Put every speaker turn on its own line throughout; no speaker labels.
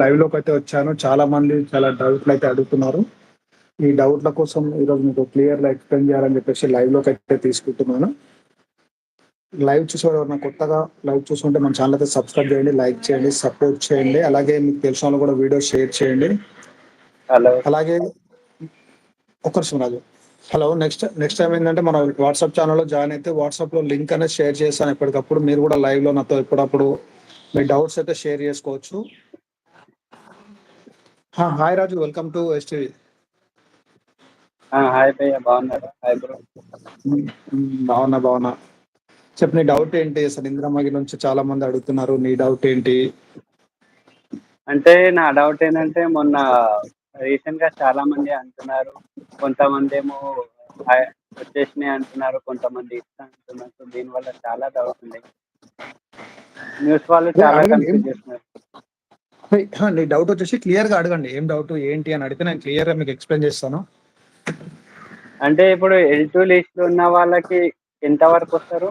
లైవ్లోకి అయితే వచ్చాను. చాలా మంది చాలా డౌట్లు అయితే అడుగుతున్నారు. ఈ డౌట్ల కోసం ఈరోజు మీకు క్లియర్గా ఎక్స్ప్లెయిన్ చేయాలని చెప్పేసి లైవ్లోకి అయితే తీసుకుంటున్నాను. లైవ్ చూసేవారు ఎవరైనా కొత్తగా లైవ్ చూసుకుంటే మన ఛానల్ అయితే సబ్స్క్రైబ్ చేయండి లైక్ చేయండి సపోర్ట్ చేయండి. అలాగే మీకు తెలిసిన వాళ్ళు కూడా వీడియో షేర్ చేయండి. అలాగే ఒక్క Raju. Hello next next time ఏంటంటే మన వాట్సాప్ ఛానల్లో జాయిన్ అయితే వాట్సాప్లో లింక్ అనేది షేర్ చేస్తాను ఎప్పటికప్పుడు. మీరు కూడా లైవ్లో నాతో ఎప్పుడప్పుడు మీ డౌట్స్ అయితే షేర్ చేసుకోవచ్చు. Hi Raju welcome to STV
hi భయ్య బాగున్నారా? Hi bro.
బాగున్నా బాగున్నా. చెప్పు నీ డౌట్ ఏంటి? అసలు ఇంద్రమ్మగి నుంచి చాలా మంది అడుగుతున్నారు నీ డౌట్ ఏంటి?
అంటే నా డౌట్ ఏంటంటే మొన్న రీసెంట్గా చాలా మంది అంటున్నారు కొంతమంది ఏమో వచ్చేసినాయి అంటున్నారు కొంతమంది ఇస్తా అంటున్నారు సో దీని వల్ల చాలా డౌట్ ఉన్నాయి న్యూస్ వాళ్ళు చాలా. కన్ఫ్యూజ్ చేస్తున్నారు.
నీ డౌట్ వచ్చేసి క్లియర్గా అడగండి. ఏం డౌట్ ఏంటి అని అడిగితే నేను క్లియర్గా మీకు ఎక్స్ప్లెయిన్ చేస్తాను.
అంటే ఇప్పుడు ఎల్ టూ లిస్ట్లో ఉన్న వాళ్ళకి ఎంత వరకు వస్తారు?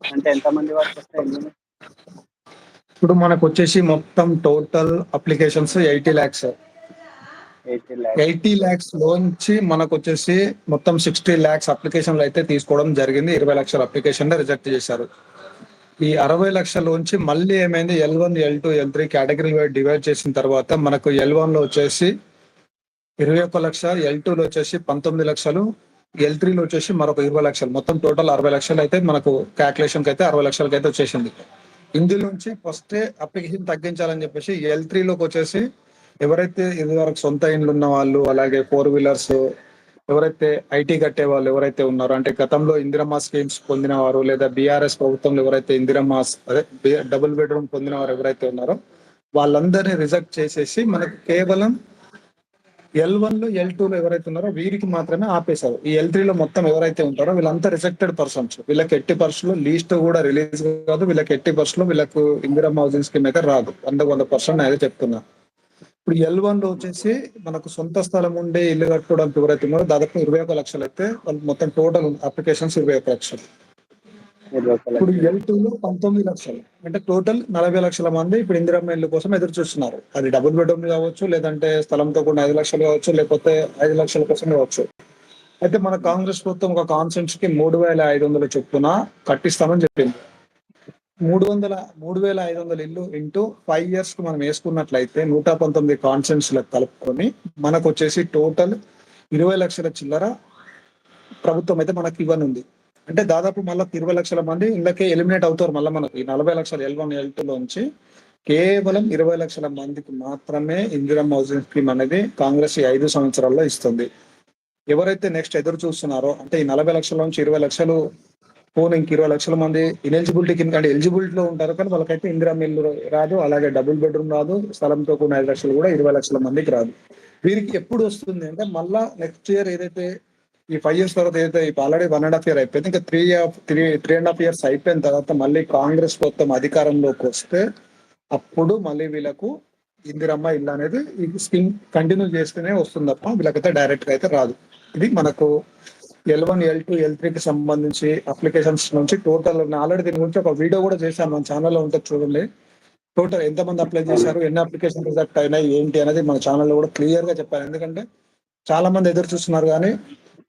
అంటే ఎంత మంది వరకు వస్తారు
ఇప్పుడు మనకు వచ్చేసి మొత్తం total applications eighty lakhs
eighty lakhs
eighty lakhs లోంచి మనకు వచ్చేసి మొత్తం సిక్స్టీ ల్యాక్స్ అప్లికేషన్లు అయితే తీసుకోవడం జరిగింది. ఇరవై లక్షల అప్లికేషన్ రిజెక్ట్ చేశారు. ఈ అరవై లక్షల్లోంచి మళ్ళీ ఏమైంది? L one L two L three category wide divide చేసిన తర్వాత మనకు ఎల్ వన్లో వచ్చేసి ఇరవై ఒక్క లక్ష ఎల్ టూలో వచ్చేసి పంతొమ్మిది లక్షలు ఎల్ త్రీలో వచ్చేసి మరొక ఇరవై లక్షలు. మొత్తం టోటల్ అరవై లక్షలు అయితే మనకు క్యాల్కులేషన్కి అయితే అరవై లక్షలకి అయితే వచ్చేసింది. ఇందులోంచి ఫస్ట్ అప్లికేషన్ తగ్గించాలని చెప్పేసి ఎల్ త్రీలోకి వచ్చేసి ఎవరైతే ఇది వరకు సొంత ఇండ్లు ఉన్న వాళ్ళు అలాగే ఫోర్ వీలర్స్ ఎవరైతే ఐటీ కట్టే వాళ్ళు ఎవరైతే ఉన్నారో అంటే గతంలో ఇందిరమ్మ స్కీమ్స్ పొందిన వారు లేదా బీఆర్ఎస్ ప్రభుత్వంలో ఎవరైతే ఇందిరమ్మ అదే డబుల్ బెడ్రూమ్ పొందిన వారు ఎవరైతే ఉన్నారో వాళ్ళందరినీ రిజెక్ట్ చేసేసి మనకు కేవలం ఎల్ వన్లో ఎల్ టూలో ఎవరైతే ఉన్నారో వీరికి మాత్రమే ఆపేశారు. ఈ ఎల్లో మొత్తం ఎవరైతే ఉంటారో వీళ్ళంతా రిజెక్టెడ్ పర్సన్స్. వీళ్ళకి ఎట్టి పర్సన్లో లీస్ట్ కూడా రిలీజ్ కాదు. వీళ్ళకి ఎట్టి పర్సన్ వీళ్ళకు ఇందిరమ్మ హౌసింగ్ స్కీమ్ అయితే రాదు. వంద వంద పర్సెంట్ అయితే చెప్తున్నాను ఇప్పుడు ఎల్ వన్లో వచ్చేసి మనకు సొంత స్థలం ఉండే ఇల్లు కట్టుకోవడానికి ఎవరైతే ఉన్నారో దాదాపు ఇరవై ఒక లక్షలు అయితే వాళ్ళు మొత్తం టోటల్ అప్లికేషన్స్ ఇరవై ఒక లక్షలు. ఇప్పుడు. ఎల్ టూ లో పంతొమ్మిది లక్షలు. అంటే టోటల్ నలభై లక్షల మంది ఇప్పుడు ఇందిరమ్మ ఇల్లు కోసం ఎదురు చూస్తున్నారు. అది డబుల్ బెడ్రూమ్ కావచ్చు లేదంటే స్థలంతో కూడా ఐదు లక్షలు కావచ్చు లేకపోతే ఐదు లక్షల కోసం కావచ్చు. అయితే మన కాంగ్రెస్ ప్రభుత్వం ఒక కాన్సెన్స్కి మూడు వేల ఐదు వందల చొప్పున కట్టిస్తామని చెప్పింది. మూడు వందల మూడు వేల ఐదు వందల ఇల్లు ఇంటూ ఫైవ్ ఇయర్స్కు మనం వేసుకున్నట్లయితే నూట పంతొమ్మిది కాన్సెన్స్ కలుపుకొని మనకు వచ్చేసి టోటల్ ఇరవై లక్షల చిల్లర ప్రభుత్వం అయితే మనకి ఇవ్వనుంది. అంటే దాదాపు మళ్ళీ ఇరవై లక్షల మంది ఇళ్ళకే ఎలిమినేట్ అవుతారు మళ్ళీ మనకు. ఈ నలభై లక్షల ఎల్ వన్ ఎల్ టూలోంచి కేవలం ఇరవై లక్షల మందికి మాత్రమే ఇందిరమ్మ హౌసింగ్ స్కీమ్ అనేది కాంగ్రెస్ ఈ ఐదు సంవత్సరాల్లో ఇస్తుంది. ఎవరైతే నెక్స్ట్ ఎదురు చూస్తున్నారో అంటే ఈ నలభై లక్షల నుంచి ఇరవై లక్షలు పోను ఇంక ఇరవై లక్షల మంది ఇనెలిజిబిలిటీ కింద అంటే ఎలిజిబిలిటీలో ఉంటారు కానీ వాళ్ళకైతే ఇందిరా ఇల్లు రాదు అలాగే డబుల్ బెడ్రూమ్ రాదు స్థలంతో కూడిన ఐదు లక్షలు కూడా ఇరవై లక్షల మందికి రాదు. వీరికి ఎప్పుడు వస్తుంది అంటే మళ్ళా నెక్స్ట్ ఇయర్ ఏదైతే ఈ ఫైవ్ ఇయర్స్ తర్వాత ఏదైతే ఇప్పుడు already one and half year అయిపోయింది ఇంకా three three three and half years అయిపోయిన తర్వాత మళ్ళీ కాంగ్రెస్ మొత్తం అధికారంలోకి వస్తే అప్పుడు మళ్ళీ వీళ్ళకు ఇందిరమ్మ ఇల్లు అనేది ఈ స్కీమ్ కంటిన్యూ చేస్తూనే వస్తుంది తప్ప వీళ్ళకైతే డైరెక్ట్గా అయితే రాదు. ఇది మనకు ఎల్ వన్ ఎల్ టూ ఎల్కి సంబంధించి అప్లికేషన్స్ నుంచి టోటల్ ఆల్రెడీ దీని గురించి ఒక వీడియో కూడా చేశాను. మన ఛానల్లో ఉంటుంది చూడండి. టోటల్ ఎంత మంది అప్లై చేశారు ఎన్ని అప్లికేషన్ రిజెక్ట్ అయినాయి ఏంటి అనేది మన ఛానల్లో కూడా క్లియర్గా చెప్పాను ఎందుకంటే చాలా మంది ఎదురు చూస్తున్నారు కానీ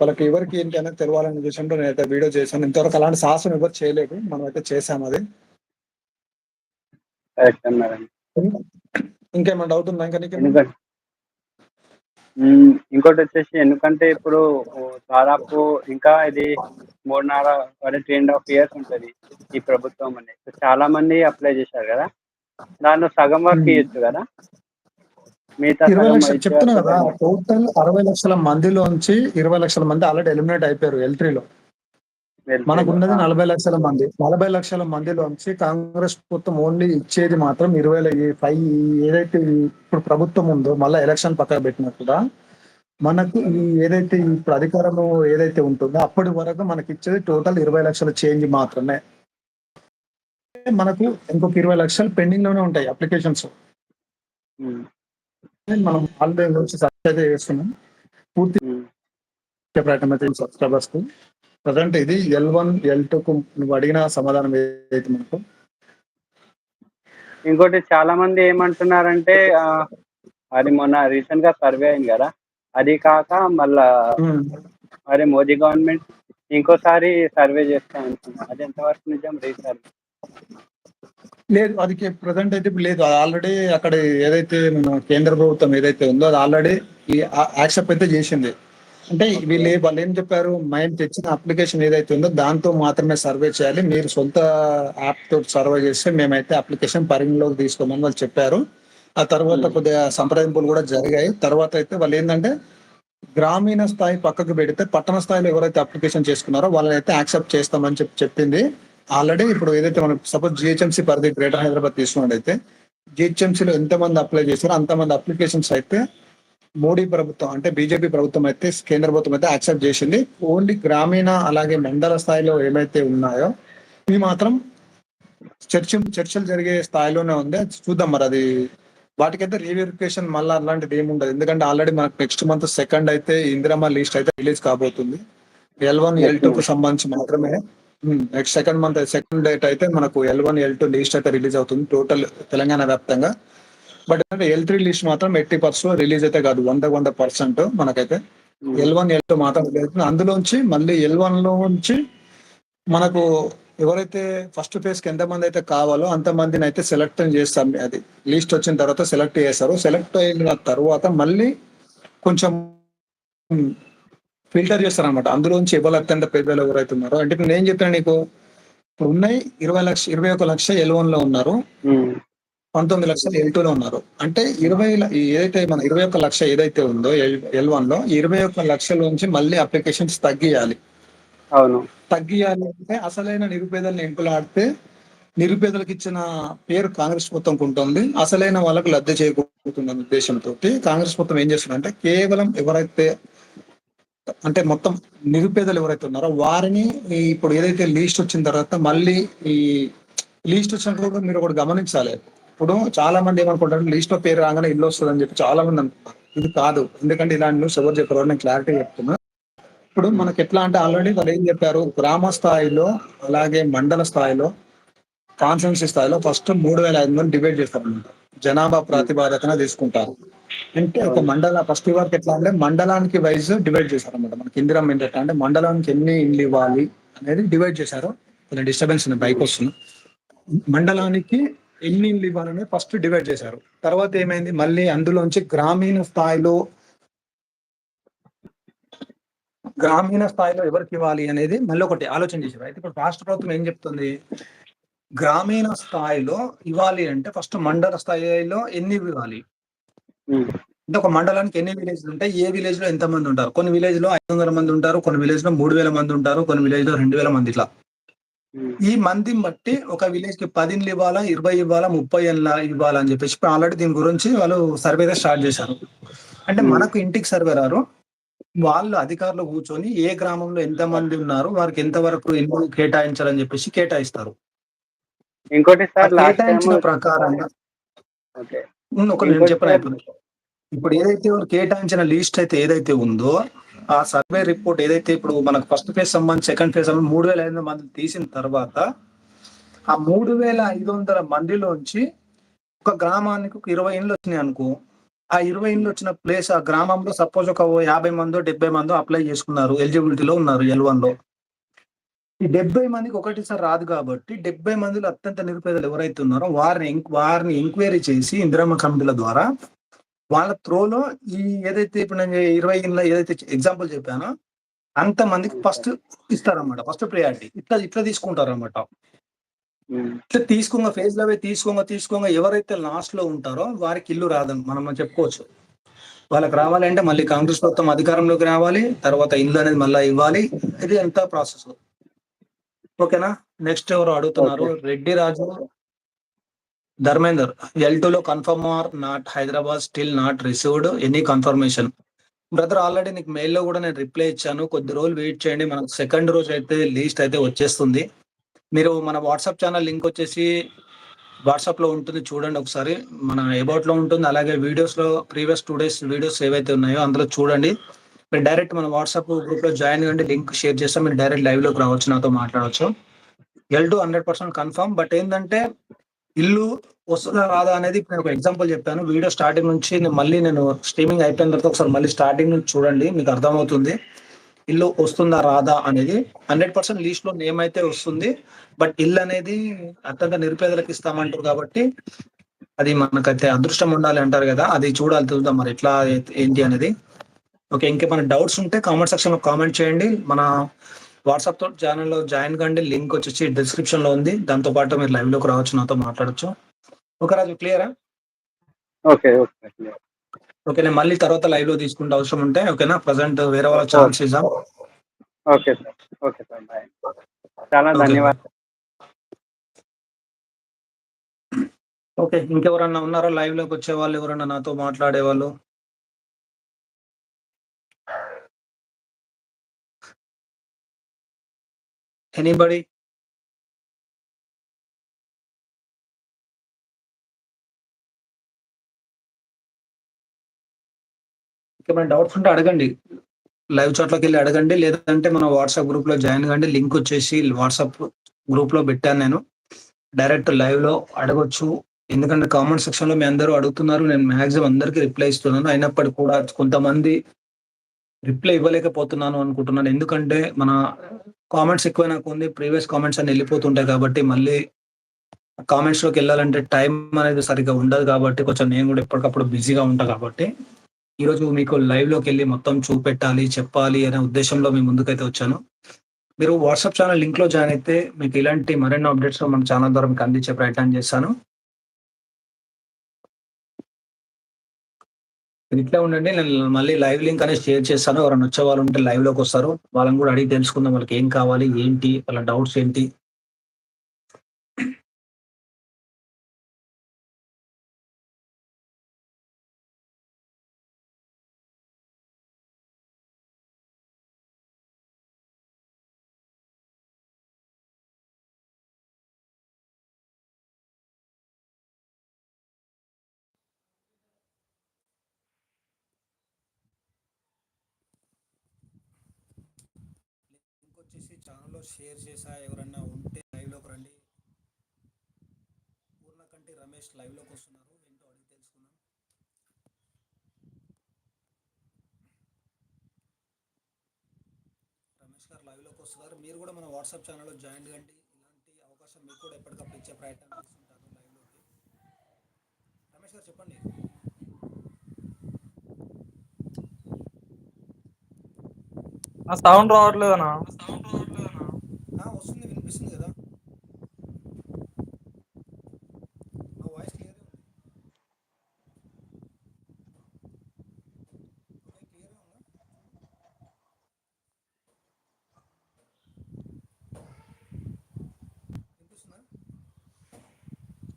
వాళ్ళకి ఎవరికి ఏంటి అనేది తెలవాలనే విషయంలో నేనైతే వీడియో చేశాను. ఇంతవరకు అలాంటి సాహసం ఎవరు చేయలేదు. మనం అయితే చేసాం అది. ఇంకేమైనా డౌట్ ఉందా ఇంకా
ఇంకోటి వచ్చేసి ఎందుకంటే ఇప్పుడు దాదాపు ఇంకా ఇది మూడున్నర వరకు త్రీ అండ్ హాఫ్ ఇయర్స్ ఉంటుంది ఈ ప్రభుత్వం అనేది చాలా మంది అప్లై చేశారు కదా? దాంట్లో సగం వరకు. ఇవ్వచ్చు కదా?
ఇరవై లక్షలు చెప్తున్నా కదా టోటల్ అరవై లక్షల మందిలోంచి ఇరవై లక్షల మంది ఆల్రెడీ ఎలిమినేట్ అయిపోయారు ఎల్లో. మనకు ఉన్నది నలభై లక్షల మంది. నలభై లక్షల మందిలోంచి కాంగ్రెస్ ప్రభుత్వం ఓన్లీ ఇచ్చేది మాత్రం ఇరవై ఫైవ్ ఏదైతే ఇప్పుడు ప్రభుత్వం ఉందో మళ్ళీ ఎలక్షన్ పక్కన పెట్టినా కూడా మనకు ఈ ఏదైతే ఇప్పుడు అధికారంలో ఏదైతే ఉంటుందో అప్పటి వరకు మనకి ఇచ్చేది టోటల్ ఇరవై లక్షల చేంజ్ మాత్రమే. మనకు ఇంకొక ఇరవై లక్షలు పెండింగ్లోనే ఉంటాయి అప్లికేషన్స్. మనం ఆల్రెడీ సర్చ్ అయితే చేస్తున్నాం. పూర్తి సబ్స్క్రైబర్స్కు ప్రజెంట్ ఇది ఎల్ వన్ ఎల్ టూ కు నువ్వు అడిగిన సమాధానం ఏదైతే మనకు?
ఇంకోటి చాలా మంది ఏమంటున్నారంటే అది మొన్న రీసెంట్గా సర్వే అయింది కదా అది కాక మళ్ళా. మరి మోదీ గవర్నమెంట్ ఇంకోసారి సర్వే చేస్తా అంటున్నారు అది ఎంతవరకు నిజం? రీసర్వే
లేదు అది ప్రజెంట్ అయితే ఇప్పుడు లేదు. ఆల్రెడీ అక్కడ ఏదైతే మన కేంద్ర ప్రభుత్వం ఏదైతే ఉందో అది ఆల్రెడీ యాక్సెప్ట్ అయితే చేసింది. అంటే వీళ్ళు వాళ్ళు ఏం చెప్పారు? మేము తెచ్చిన అప్లికేషన్ ఏదైతే ఉందో దాంతో మాత్రమే సర్వే చేయాలి. మీరు సొంత యాప్ తోటి సర్వే చేస్తే మేమైతే అప్లికేషన్ పరిగణలోకి తీసుకోమని వాళ్ళు చెప్పారు. ఆ తర్వాత
Hmm.
కొద్దిగా సంప్రదింపులు కూడా జరిగాయి. తర్వాత అయితే వాళ్ళు ఏంటంటే గ్రామీణ స్థాయి పక్కకు పెడితే పట్టణ స్థాయిలో ఎవరైతే అప్లికేషన్ చేసుకున్నారో వాళ్ళని అయితే యాక్సెప్ట్ చేస్తామని చెప్పి చెప్పింది. ఆల్రెడీ ఇప్పుడు ఏదైతే మనం సపోజ్ జిహెచ్ఎంసీ పరిధి గ్రేటర్ హైదరాబాద్ తీసుకున్నట్టయితే జిహెచ్ఎంసీలో ఎంతమంది అప్లై చేశారో అంతమంది అప్లికేషన్స్ అయితే మోడీ ప్రభుత్వం అంటే బీజేపీ ప్రభుత్వం అయితే కేంద్ర ప్రభుత్వం అయితే యాక్సెప్ట్ చేసింది. ఓన్లీ గ్రామీణ అలాగే మండల స్థాయిలో ఏమైతే ఉన్నాయో ఇవి మాత్రం చర్చ చర్చలు జరిగే స్థాయిలోనే ఉంది. చూద్దాం మరి అది. వాటికైతే రీవెరిఫికేషన్ మళ్ళీ అలాంటిది ఏమి ఉండదు. ఎందుకంటే ఆల్రెడీ మనకు నెక్స్ట్ మంత్ సెకండ్ అయితే ఇందిరమ్మ లిస్ట్ అయితే రిలీజ్ కాబోతుంది. ఎల్ వన్ ఎల్ టూ కు సంబంధించి మాత్రమే. Next second month second date అయితే మనకు L one L two list అయితే రిలీజ్ అవుతుంది. టోటల్ తెలంగాణ వ్యాప్తంగా. బట్ అంటే ఎల్ త్రీ లిస్ట్ మాత్రం ఎయిటీ పర్సెంట్ రిలీజ్ అయితే కాదు. వంద వంద పర్సెంట్ మనకైతే. ఎల్ వన్ ఎల్ టూ మాత్రం అవుతుంది. అందులోంచి మళ్ళీ ఎల్ వన్లో నుంచి మనకు ఎవరైతే ఫస్ట్ ఫేజ్కి ఎంతమంది అయితే కావాలో అంతమందిని అయితే సెలెక్ట్ చేస్తాం అది లిస్ట్ వచ్చిన తర్వాత సెలెక్ట్ చేస్తారు. సెలెక్ట్ అయిన తర్వాత మళ్ళీ కొంచెం ఫిల్టర్ చేస్తారు అనమాట అందులోంచి ఎవరు అత్యంత పేదలు ఎవరైతే ఉన్నారో. అంటే నేను చెప్పాను నీకు ఇప్పుడు ఉన్నాయి ఇరవై లక్ష ఇరవై ఒక లక్ష ఎల్ వన్లో ఉన్నారు.
ఉమ్,
పంతొమ్మిది లక్షలు ఎల్ టూ లో ఉన్నారు. అంటే ఇరవై ఏదైతే మన ఇరవై ఒక్క లక్ష ఏదైతే ఉందో ఎల్ వన్లో ఇరవై ఒక్క లక్షల నుంచి మళ్ళీ అప్లికేషన్స్ తగ్గియాలి.
అవును.
తగ్గియాలి అంటే అసలైన నిరుపేదలను ఎంకులాడితే నిరుపేదలకు ఇచ్చిన పేరు కాంగ్రెస్ ప్రభుత్వం ఉంటుంది అసలైన వాళ్ళకు లబ్ధి చేకూరుతుందన్న ఉద్దేశంతో కాంగ్రెస్ ప్రభుత్వం ఏం చేస్తుందంటే కేవలం ఎవరైతే అంటే మొత్తం నిరుపేదలు ఎవరైతే ఉన్నారో వారిని ఇప్పుడు ఏదైతే లీస్ట్ వచ్చిన తర్వాత మళ్ళీ ఈ లీస్ట్ వచ్చినప్పుడు కూడా మీరు ఒకటి గమనించాలి. ఇప్పుడు చాలా మంది ఏమనుకుంటారు లీస్ట్లో పేరు రాగానే ఇల్లు వస్తుంది అని చెప్పి చాలా మంది అనుకుంటారు. ఇది కాదు. ఎందుకంటే ఇలాంటి న్యూస్ ఎవరు చెప్పారు నేను క్లారిటీ చెప్తున్నా. ఇప్పుడు మనకి ఎట్లా అంటే ఆల్రెడీ వాళ్ళు ఏం చెప్పారు? గ్రామ స్థాయిలో అలాగే మండల స్థాయిలో కాన్స్టిట్యూన్సీ స్థాయిలో ఫస్ట్ మూడు వేల ఐదు మంది డివైడ్ చేస్తారు జనాభా ప్రాతిపాదకన తీసుకుంటారు. అంటే ఒక మండల ఫస్ట్ వరకు ఎట్లా అంటే మండలానికి వైజ్ డివైడ్ చేశారు అనమాట మనకి ఇందిరం ఏంటంటే అంటే మండలానికి ఎన్ని ఇండ్లు ఇవ్వాలి అనేది డివైడ్ చేశారు. కొంచెం డిస్టర్బెన్స్ ఉంది బైక్ వస్తుంది మండలానికి ఎన్ని ఇండ్లు ఇవ్వాలని ఫస్ట్ డివైడ్ చేశారు. తర్వాత ఏమైంది? మళ్ళీ అందులోంచి గ్రామీణ స్థాయిలో గ్రామీణ స్థాయిలో ఎవరికి ఇవ్వాలి అనేది మళ్ళీ ఒకటి ఆలోచన చేశారు. అయితే ఇప్పుడు రాష్ట్ర ప్రభుత్వం ఏం చెప్తుంది? గ్రామీణ స్థాయిలో ఇవ్వాలి అంటే ఫస్ట్ మండల స్థాయిలో ఎన్ని ఇవ్వాలి? అంటే ఒక మండలానికి ఎన్ని విలేజ్లు ఉంటాయి? ఏ విలేజ్లో ఎంత మంది ఉంటారు? కొన్ని విలేజ్లో ఐదు వందల మంది ఉంటారు కొన్ని విలేజ్లో మూడు వేల మంది ఉంటారు కొన్ని విలేజ్లో రెండు వేల మంది ఇట్లా. ఈ మందిని బట్టి ఒక విలేజ్కి పది ఇండ్లు ఇవ్వాలా ఇరవై ఇవ్వాలా ముప్పై ఏళ్ళ ఇవ్వాలా అని చెప్పేసి ఆల్రెడీ దీని గురించి వాళ్ళు సర్వే స్టార్ట్ చేశారు. అంటే. మనకు ఇంటికి సర్వే రారు. వాళ్ళు అధికారులు కూర్చొని ఏ గ్రామంలో ఎంత మంది ఉన్నారు వారికి ఎంత వరకు ఇల్లు కేటాయించాలని చెప్పేసి కేటాయిస్తారు.
ఇంకోటి సార్
కేటాయించిన ప్రకారంగా ఒక నేను చెప్పిన. ఇప్పుడు? ఏదైతే కేటాయించిన లిస్ట్ అయితే ఏదైతే ఉందో ఆ సర్వే రిపోర్ట్ ఏదైతే ఇప్పుడు మనకు ఫస్ట్ ఫేజ్ సంబంధించి సెకండ్ ఫేజ్ సంబంధించి మూడు వేల ఐదు వందల మంది తీసిన తర్వాత ఆ మూడు వేల ఐదు వందల మందిలోంచి ఒక గ్రామానికి ఒక ఇరవై ఇండ్లు వచ్చినాయి అనుకో ఆ ఇరవై ఇండ్లు వచ్చిన ప్లేస్ ఆ గ్రామంలో సపోజ్ ఒక ఓ యాభై మందో డెబ్బై మందో అప్లై చేసుకున్నారు ఎలిజిబిలిటీలో ఉన్నారు ఎల్లో. ఈ డెబ్బై మందికి ఒకటిసారి రాదు కాబట్టి డెబ్బై మందిలో అత్యంత నిరుపేదలు ఎవరైతే ఉన్నారో వారిని ఎంక్- వారిని ఎంక్వైరీ చేసి ఇందిరమ్మ కమిటీల ద్వారా వాళ్ళ త్రోలో ఈ ఏదైతే ఇప్పుడు నేను ఇరవై ఏదైతే ఎగ్జాంపుల్ చెప్పానో అంత మందికి ఫస్ట్ ఇస్తారన్నమాట. First priority. ఇట్లా ఇట్లా తీసుకుంటారు అనమాట
ఉమ్,
ఇట్లా తీసుకోగా ఫేజ్లో తీసుకోగా తీసుకోగా ఎవరైతే లాస్ట్లో ఉంటారో వారికి ఇల్లు రాదని మనం చెప్పుకోవచ్చు. వాళ్ళకి రావాలంటే మళ్ళీ కాంగ్రెస్ ప్రభుత్వం అధికారంలోకి రావాలి తర్వాత ఇల్లు అనేది మళ్ళీ ఇవ్వాలి. ఇది ఎంత ప్రాసెస్ ఓకేనా? నెక్స్ట్ ఎవరు అడుగుతున్నారు? Reddy Raju Dharmender yellow confirm or not Hyderabad still not received any confirmation brother already నీకు మెయిల్లో కూడా నేను రిప్లై ఇచ్చాను. కొద్ది రోజులు వెయిట్ చేయండి. మనకు సెకండ్ రోజు అయితే లీస్ట్ అయితే వచ్చేస్తుంది. మీరు మన వాట్సాప్ ఛానల్ లింక్ వచ్చేసి వాట్సాప్లో ఉంటుంది. చూడండి ఒకసారి. మన ఎబౌట్లో ఉంటుంది. అలాగే వీడియోస్లో ప్రీవియస్ టూ డేస్ వీడియోస్ ఏవైతే ఉన్నాయో అందులో చూడండి. మీరు డైరెక్ట్ మన వాట్సాప్ గ్రూప్లో జాయిన్ అవ్వండి లింక్ షేర్ చేస్తాం మీరు డైరెక్ట్ లైవ్లోకి రావచ్చు. నాతో మాట్లాడవచ్చు. L two hundred percent confirm but ఏంటంటే ఇల్లు వస్తుందా రాదా అనేది ఇప్పుడు నేను ఒక ఎగ్జాంపుల్ చెప్పాను వీడియో స్టార్టింగ్ నుంచి నేను మళ్ళీ నేను స్ట్రీమింగ్ అయిపోయిన తర్వాత ఒకసారి మళ్ళీ స్టార్టింగ్ నుంచి చూడండి మీకు అర్థమవుతుంది. ఇల్లు వస్తుందా రాదా అనేది హండ్రెడ్ పర్సెంట్ లీస్ట్లో నేమ్ అయితే వస్తుంది. బట్ ఇల్లు అనేది అత్యంత నిరుపేదలకు ఇస్తామంటారు కాబట్టి అది మనకైతే అదృష్టం ఉండాలి అంటారు కదా. అది చూడాలి చూద్దాం మరి ఎట్లా ఏంటి అనేది. ఓకే ఇంకేమైనా డౌట్స్ ఉంటే కామెంట్ సెక్షన్లో కామెంట్ చేయండి. మన వాట్సాప్తో ఛానల్లో జాయిన్ కండి లింక్ వచ్చేసి డిస్క్రిప్షన్లో ఉంది. దాంతో పాటు మీరు లైవ్లోకి రావచ్చు నాతో మాట్లాడొచ్చు. ఓకే రాజు క్లియరా
ఓకే ఓకే.
ఓకే నేను మళ్ళీ తర్వాత లైవ్లో తీసుకుంటే అవసరం ఉంటే ఓకేనా? ప్రజెంట్ వేరే వాళ్ళ ఛాన్స్ ఇద్దాం.
Okay sir. Okay sir. Bye. చాలా. ధన్యవాదాలు.
ఓకే ఇంకెవరన్నా ఉన్నారో? లైవ్లోకి వచ్చే వాళ్ళు ఎవరన్నా నాతో మాట్లాడే వాళ్ళు? ఎనీబడి ఏమైనా డౌట్స్ ఉంటే అడగండి. లైవ్ చాట్లోకి వెళ్ళి అడగండి. లేదంటే మన వాట్సాప్ గ్రూప్లో జాయిన్ కండి. లింక్ వచ్చేసి వాట్సాప్ గ్రూప్లో పెట్టాను నేను. డైరెక్ట్ లైవ్లో అడగొచ్చు. ఎందుకంటే కామెంట్ సెక్షన్లో మీ అందరూ అడుగుతున్నారు. నేను మాక్సిమం అందరికీ రిప్లై ఇస్తున్నాను. అయినప్పటికీ కూడా కొంతమంది రిప్లై ఇవ్వలేకపోతున్నాను అనుకుంటున్నాను. ఎందుకంటే మన కామెంట్స్ ఎక్కువ నాకు ఉంది ప్రీవియస్ కామెంట్స్ అన్ని వెళ్ళిపోతుంటాయి కాబట్టి మళ్ళీ కామెంట్స్లోకి వెళ్ళాలంటే టైం అనేది సరిగ్గా ఉండదు కాబట్టి కొంచెం నేను కూడా ఎప్పటికప్పుడు బిజీగా ఉంటా కాబట్టి ఈరోజు మీకు లైవ్లోకి వెళ్ళి మొత్తం చూపెట్టాలి చెప్పాలి అనే ఉద్దేశంలో మీ ముందుకైతే వచ్చాను. మీరు వాట్సాప్ ఛానల్ లింక్లో జాయిన్ అయితే మీకు ఇలాంటి మరెన్నో అప్డేట్స్ మన ఛానల్ ద్వారా మీకు అందించే ప్రయత్నం చేస్తాను. ఇట్లా ఉండండి నేను మళ్ళీ లైవ్ లింక్ అనేది షేర్ చేస్తాను. ఎవరైనా వచ్చే వాళ్ళు ఉంటే లైవ్లోకి వస్తారు. వాళ్ళని కూడా అడిగి తెలుసుకుందాం వాళ్ళకి ఏం కావాలి ఏంటి వాళ్ళ డౌట్స్ ఏంటి. వచ్చేసి ఛానల్లో షేర్ చేసా. ఎవరన్నా ఉంటే లైవ్లోకి రండి. పూర్ణకంటి రమేష్ లైవ్లోకి వస్తున్నారు. ఏంటో అడిగి తెలుసుకున్నాం రమేష్ గారు లైవ్లోకి వస్తున్నారు. మీరు కూడా మన వాట్సాప్ ఛానల్లో జాయిన్ కండి. ఇలాంటి అవకాశం మీకు కూడా ఎప్పటికప్పుడు ఇచ్చే ప్రయత్నం చేస్తుంటాను లైవ్లోకి రమేష్ గారు చెప్పండి.
ఆ సౌండ్ రావట్లేదనా
వస్తుంది వినిపిస్తుంది కదా. నా వాయిస్ క్లియర్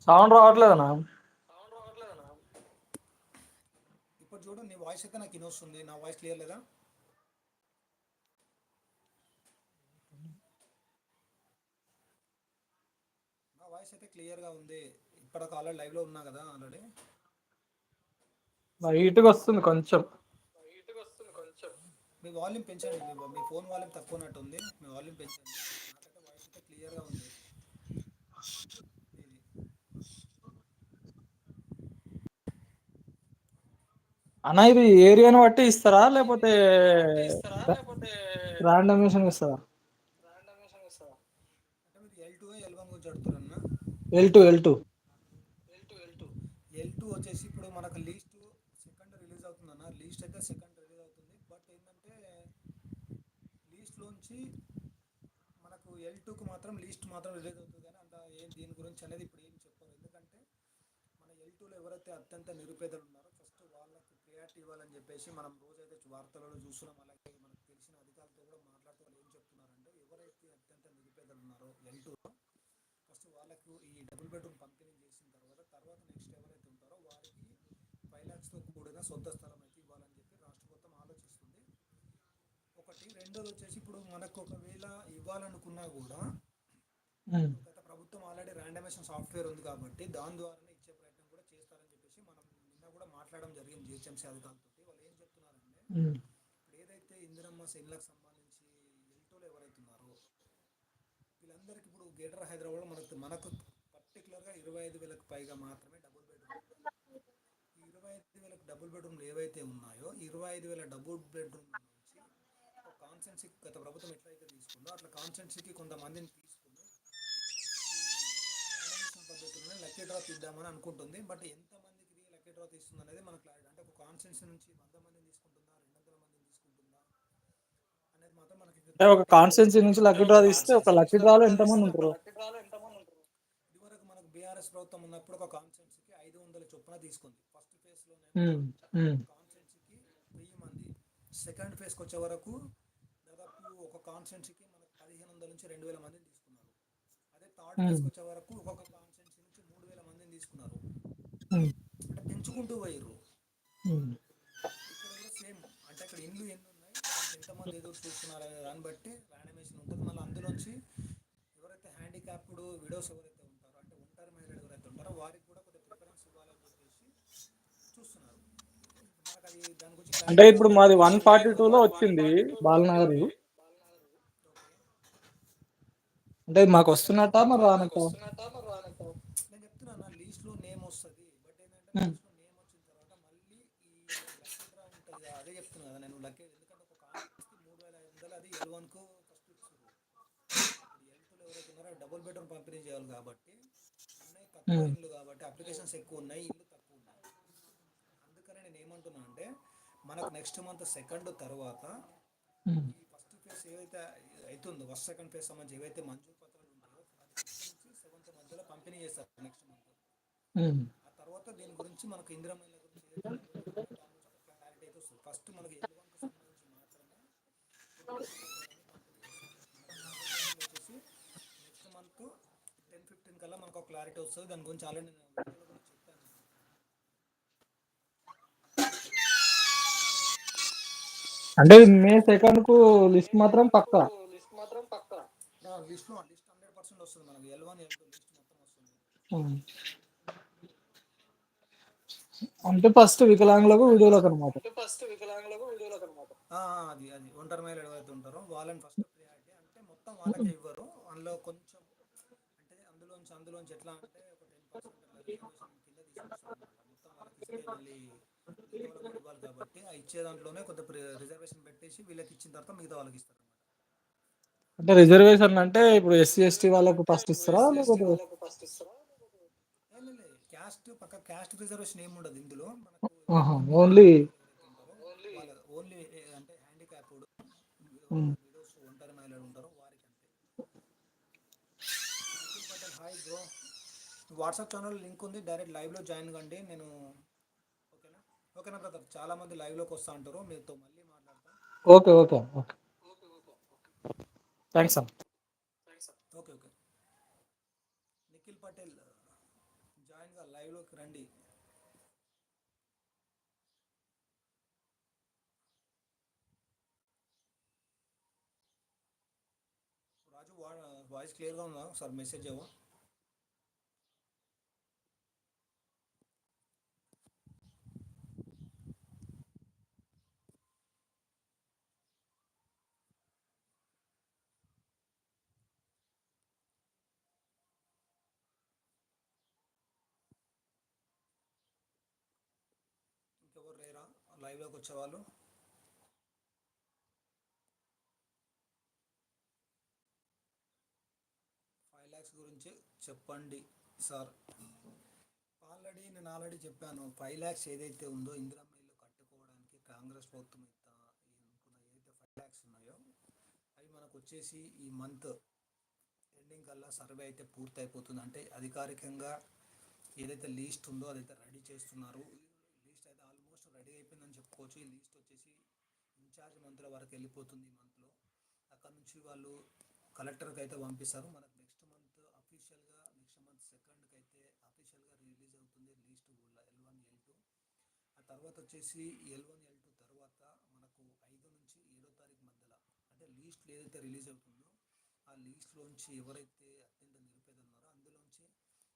సౌండ్ రావట్లేదనా
ఇప్పుడు చూడు నీ వాయిస్ అయితే నాకు వినొస్తుంది నా వాయిస్ క్లియర్ లేదా? వాయిస్ అయితే క్లియర్గా ఉంది. ఇప్పటికి ఆల్రెడీ లైవ్లో ఉన్నా కదా ఆల్రెడీ
లైట్గా వస్తుంది కొంచెం.
మీ వాల్యూమ్ పెంచండి. మీ మీ ఫోన్ వాల్యూమ్ తక్కువ ఉన్నట్టు ఉంది మీ వాల్యూమ్ పెంచండి. నాకైతే వాయిస్ అయితే క్లియర్గా ఉంది.
అన్న ఇది ఏరియాని బట్టి ఇస్తారా? లేకపోతే రాండమేషన్ ఇస్తారా
అంటే మీరు ఎల్ టూ ఎల్ వన్ గురించి అడుగుతారన్నా
L two L two
L two వచ్చేసి ఇప్పుడు మనకు లీస్ట్ సెకండ్ రిలీజ్ అవుతుందన్న. లీస్ట్ అయితే సెకండ్ రిలీజ్ అవుతుంది. బట్ ఏంటంటే లీస్ట్లోంచి మనకు ఎల్ టూకి మాత్రం లీస్ట్ మాత్రం రిలీజ్ అవుతుంది కానీ అంత ఏం దీని గురించి అనేది ఇప్పుడు ఏం చెప్పారు. ఎందుకంటే మన ఎల్ టూలో ఎవరైతే అత్యంత నిరుపేదలు ఉన్నారో ఫస్ట్ వాళ్ళకి ప్రియారిటీ ఇవ్వాలని చెప్పేసి మనం రోజైతే వార్తలలో చూస్తున్నాం. అలాగే మనకు తెలిసిన అధికారులతో కూడా మాట్లాడుతూ వాళ్ళు ఏం చెప్తున్నారంటే ఎవరైతే అత్యంత నిరుపేదలు ఉన్నారో ఎల్ టూలో ఫస్ట్ వాళ్ళకు ఈ డబుల్ బెడ్రూమ్ పంపిణీ చేసిన తర్వాత తర్వాత నెక్స్ట్ ఎవరైతే ఉంటారో వారికి ఫైవ్ ల్యాక్స్తో కూడిన సొంత స్థలం అయితే ఇవ్వాలని చెప్పి రాష్ట్ర ప్రభుత్వం ఆలోచిస్తుంది ఒకటి రెండోది వచ్చేసి ఇప్పుడు మనకు ఒకవేళ ఇవ్వాలనుకున్నా కూడా. గత ప్రభుత్వం ఆల్రెడీ ర్యాండమేషన్ సాఫ్ట్వేర్ ఉంది కాబట్టి దాని ద్వారానే ఇచ్చే ప్రయత్నం కూడా చేస్తారని చెప్పేసి మనం నిన్న కూడా మాట్లాడడం జరిగింది జిహెచ్ఎంసీ అధికారులతో వాళ్ళు ఏం చెప్తున్నారంటే. ఇప్పుడు ఏదైతే ఇందిరమ్మ సెన్లకు సంబంధించి ఎల్టోలు ఎవరైతే ఉన్నారో వీళ్ళందరికీ ఇప్పుడు గ్రేటర్ హైదరాబాద్ మనకు మనకు పర్టికులర్గా ఇరవై ఐదు వేలకు పైగా మాత్రమే డబుల్ బెడ్రూమ్ ఈ ఇరవై ఐదు వేలకు డబుల్ బెడ్రూమ్లు ఏవైతే ఉన్నాయో ఇరవై ఐదు వేల డబుల్ బెడ్రూమ్ నుంచి ఒక కాన్సెన్సీ గత ప్రభుత్వం ఎట్లయితే తీసుకుందో అట్లా కాన్సెన్సీకి కొంతమందిని తీసుకుని ఈ లక్కీ డ్రా తీద్దామని అనుకుంటుంది. బట్ ఎంతమందికి లక్కీ డ్రా తీస్తుంది అనేది మనకు క్లారిటీ అంటే ఒక కాన్సెన్సీ నుంచి వంద మందిని తీసుకుంటుంది రెండు వందల మందిని తీసుకుంటుందా అనేది మాత్రం మనకి
అంటే ఒక కాన్స్టెన్సీ నుంచి లక్కీ డ్రా తీస్తే ఒక లక్కీ డ్రాలో ఎంతమంది ఉంటారు
ఇదివరకు మనకు బీఆర్ఎస్ ప్రభుత్వం ఉన్నప్పుడు ఒక కాన్స్టెన్సీకి ఐదు వందల చొప్పున తీసుకుంది ఫస్ట్
ఫేజ్లో
కాన్స్టెన్సీకి వెయ్యి మంది సెకండ్ వచ్చే వరకు దాదాపు ఒక కాన్స్టెన్సీకి మనకు పదిహేను వందల నుంచి రెండు వేల మందిని తీసుకున్నారు. అదే థర్డ్
Hmm.
ఫేజ్కి వచ్చే వరకు ఒక్కొక్క కాన్స్టెన్సీ నుంచి మూడు వేల మందిని తీసుకున్నారు.
ఉమ్,
అంటే పెంచుకుంటూ పోయారు
ఉమ్.
ఇక్కడ కూడా సేమ్ అంటే అక్కడ ఇండ్లు ఎన్ని ఉన్నాయి దాంట్లో ఎంతమంది ఎదురు చూస్తున్నారు అనే దాన్ని బట్టి ర్యాండమేషన్ ఉంటుంది. మళ్ళీ అందులోంచి ఎవరైతే హ్యాండిక్యాప్డ్ విడోస్ ఎవరైతే ఉంటారో అంటే ఒంటరి మహిళలు ఎవరైతే ఉంటారో వారికి కూడా కొద్దిగా ప్రిఫరెన్స్ ఇవ్వాలని చెప్పేసి చూస్తున్నారు.
అంటే ఇప్పుడు మాది వన్ ఫార్టీ టూ లో వచ్చింది బాలనగర్ అంటే మాకు వస్తున్నట్ట మరి రానట్ట?
నేను చెప్తున్నా లీస్ట్లో నేమ్ వస్తుంది. బట్ ఏంటంటే లీస్ట్లో నేమ్ వచ్చిన తర్వాత మళ్ళీ ఈ లక్కీ డ్రా ఉంటుంది కదా అదే చెప్తున్నా కదా నేను లక్కీ ఎందుకంటే ఒక కాన్స్కి మూడు వేల ఐదు వందలు అది ఎల్ వన్కు ఫస్ట్ ఇస్తారు ఎల్ టూలో ఎవరైతే ఉన్నారో డబుల్ బెడ్రూమ్ పంపిణీ చేయాలి కాబట్టి ఉన్నాయి ఇల్లు కాబట్టి అప్లికేషన్స్ ఎక్కువ ఉన్నాయి ఇల్లు తక్కువ ఉన్నాయి అందుకనే నేను ఏమంటున్నా అంటే మనకు నెక్స్ట్ మంత్ సెకండ్ తర్వాత ఈ ఫస్ట్ ఫేజ్ ఏవైతే అవుతుందో ఫస్ట్ సెకండ్ ఫేజ్ సంబంధించి ఏవైతే మంజూరు పత్రాలు ఫస్ట్ నుంచి సెవెంత్ మధ్యలో పంపిణీ చేస్తారు నెక్స్ట్ మంత్ ఆ తర్వాత దీని గురించి మనకు ఇందిరమ్మ ఇళ్ళ గురించి క్లారిటీ అయితే వస్తుంది. ఫస్ట్ మనకి ఎల్ వన్కి సంబంధించి మాత్రమే వచ్చేసి నెక్స్ట్ మంత్ టెన్ ఫిఫ్టీన్ కల్లా మనకు ఒక క్లారిటీ వస్తుంది. దాని గురించి ఆల్రెడీ నేను
అంటే మే సెకండ్కు లిస్ట్ మాత్రం పక్కా?
లిస్ట్లో లిస్ట్ హండ్రెడ్ పర్సెంట్ వస్తుంది మనకి. L one L two list మొత్తం వస్తుంది.
అంటే ఫస్ట్ వికలాంగులకు వీడియోలకు అనమాట
ఆ, అది అది. ఒంటరి మహిళలు ఎవరైతే ఉంటారో వాళ్ళని ఫస్ట్ ప్రియారిటీ అంటే మొత్తం వాళ్ళకే ఇవ్వరు. అందులో కొంచెం అంటే అందులోంచి ఎట్లా అంటే ఒక టెన్ పర్సెంట్ రిజర్వేషన్ కింద తీసుకొస్తారు మొత్తం వాళ్ళకి ఇస్తే మళ్ళీ మిగతా వాళ్ళకి కూడా ఇవ్వాలి కాబట్టి ఆ ఇచ్చే దాంట్లోనే కొంత రిజర్వేషన్ పెట్టేసి వీళ్ళకి ఇచ్చిన తర్వాత మిగతా వాళ్ళకి ఇస్తారు
అంటే రిజర్వేషన్ అంటే ఇప్పుడు ఎస్సీ ఎస్టీ వాళ్ళకు ఫస్ట్ ఇస్తారా లేకపోతే
క్యాస్ట్ పక్క క్యాస్ట్ రిజర్వేషన్ ఏమి ఉండదు ఇందులో.
ఓన్లీ
ఓన్లీ అంటే హ్యాండిక్యాప్డ్
ఉమ్.
విడోస్ ఒంటరి మహిళలు ఉంటారో వారికి అంతే Nikhil Patel hi bro WhatsApp channel link ఉంది డైరెక్ట్ లైవ్లో జాయిన్ కండి నేను ఓకేనా? ఓకేనా బ్రదర్? చాలా మంది లైవ్లోకి వస్తూ ఉంటారు మీతో మళ్ళీ మాట్లాడతాం.
Okay okay okay. థ్యాంక్స్ అన్న
ఓకే. ఓకే నిఖిల్ పటేల్ జాయిన్గా లైవ్లోకి రండి. రాజు వాయిస్ క్లియర్గా ఉందా? సార్ మెసేజ్ ఇవ్వ. లైవ్లోకి వచ్చేవాళ్ళు. ఫైవ్ ల్యాక్స్ గురించి చెప్పండి సార్. ఆల్రెడీ నేను ఆల్రెడీ చెప్పాను ఫైవ్ ల్యాక్స్ ఏదైతే ఉందో ఇందిరమ్మ ఇల్లు కట్టుకోవడానికి కాంగ్రెస్ ప్రభుత్వం ఇస్తా అనుకున్న ఏదైతే ఫైవ్ ల్యాక్స్ ఉన్నాయో అవి మనకు వచ్చేసి ఈ మంత్ ఎండింగ్ కల్లా సర్వే అయితే పూర్తి అయిపోతుంది అంటే అధికారికంగా ఏదైతే లీస్ట్ ఉందో అదైతే రెడీ చేస్తున్నారు లీస్ట్ అయితే ఆల్మోస్ట్ రెడీ అయిపోయిందని చెప్పుకోవచ్చు ఈ లీస్ట్ వచ్చేసి ఇన్ఛార్జ్ మంత్రుల వరకు వెళ్ళిపోతుంది ఈ మంత్లో అక్కడ నుంచి వాళ్ళు కలెక్టర్కి అయితే పంపిస్తారు. మనకు నెక్స్ట్ మంత్ అఫీషియల్గా నెక్స్ట్ మంత్ సెకండ్కి అయితే అఫీషియల్గా రిలీజ్ అవుతుంది list L one L two ఆ తర్వాత వచ్చేసి ఎల్ వన్ ఎల్ టూ తర్వాత మనకు ఐదు నుంచి ఏడో తారీఖు మధ్యలో అంటే లీస్ట్ ఏదైతే రిలీజ్ అవుతుందో ఆ లీస్ట్లోంచి ఎవరైతే అత్యంత నిరుపేదలు ఉన్నారో అందులోంచి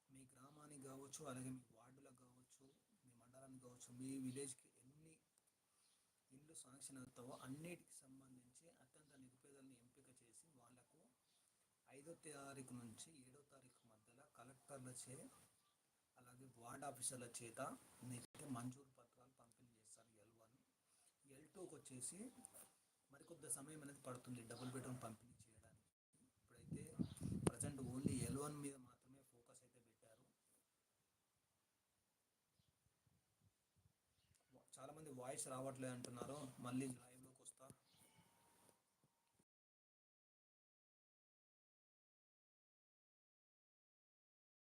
మీ గ్రామానికి కావచ్చు అలాగే మీ వార్డులకు కావచ్చు మీ మండలానికి కావచ్చు మీ విలేజ్కి శాంక్షన్ అవుతావో అన్నిటికి సంబంధించి అత్యంత నిరుపేదలను ఎంపిక చేసి వాళ్ళకు ఐదో తారీఖు నుంచి ఏడో తారీఖు మధ్యలో కలెక్టర్ల చే అలాగే వార్డ్ ఆఫీసర్ల చేత మీకైతే మంజూరు పత్రాలు పంపిణీ చేస్తారు ఎల్ వన్ ఎల్ టూకి వచ్చేసి మరికొద్ది సమయం అనేది పడుతుంది డబుల్ బెడ్రూమ్ పంపిణీ చేయడానికి. ఇప్పుడైతే ప్రజెంట్ ఓన్లీ ఎల్ వన్ మీద మాత్రమే ఫోకస్ అయితే పెట్టారు చాలామంది వాయిస్ రావట్లేదు అంటున్నారు. మళ్ళీ